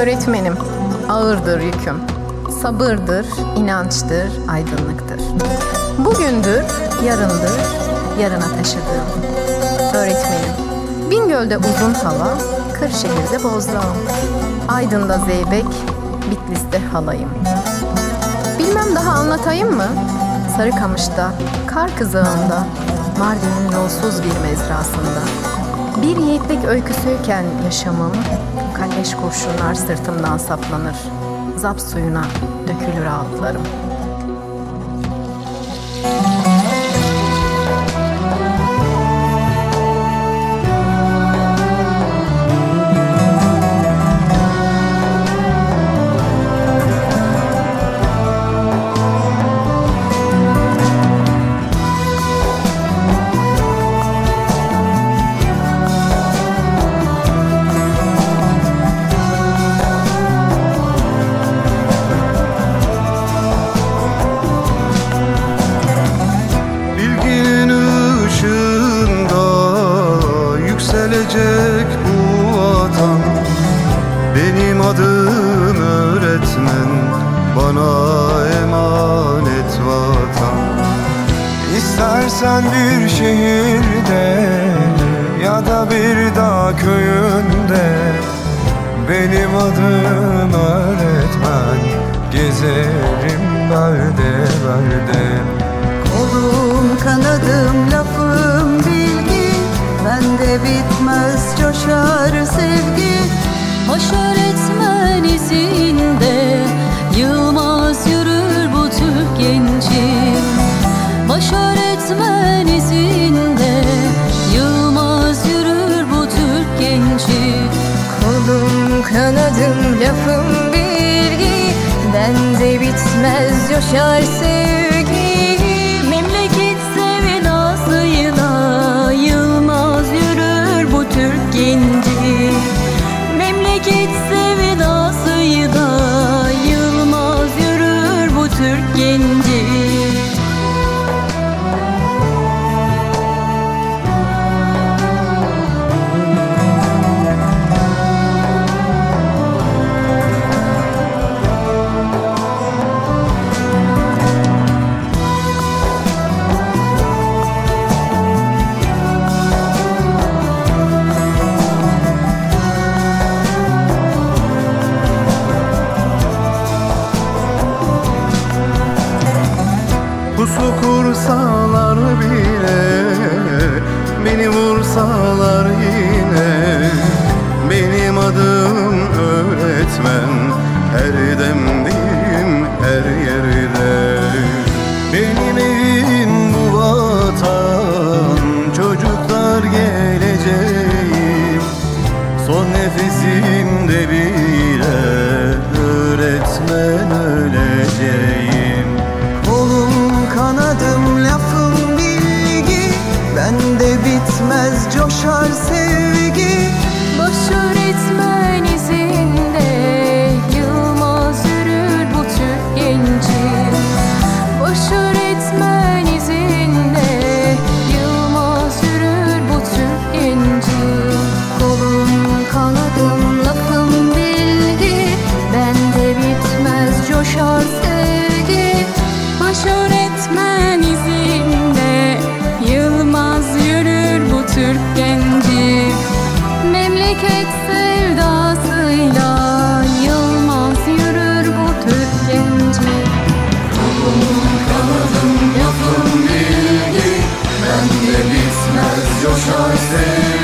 Öğretmenim, ağırdır yüküm. Sabırdır, inançtır, aydınlıktır. Bugündür, yarındır, yarına taşıdığım. Öğretmenim, Bingöl'de uzun hava, Kırşehir'de bozlağım. Aydın'da zeybek, Bitlis'te halayım. Bilmem daha anlatayım mı? Sarıkamış'ta, kar kızağında, Mardin'in yolsuz bir mezrasında. Bir yiğitlik öyküsüyken yaşamım, kalleş kurşunlar sırtımdan saplanır. Zap suyuna dökülür ağıtlarım. Benim adım öğretmen bana emanet vatan. İstersen bir şehirde ya da bir dağ köyünde Benim adım öğretmen gezerim berde berde Kolum kanadım lafım bilgi Bende bitmez coşar sevgi Haşar etmen izinde Yılmaz yürür bu Türk genci. Başar etmen izinde Yılmaz yürür bu Türk genci. Kolum kanadım lafım bilgi. Bende bitmez coşar sevgi жить Pusu kursalar bile Beni vursalar yine. Benim adım öğretmen Her demdeyim her yerde bitmez coşar sevgi. Boş öğretmen hani coşar sen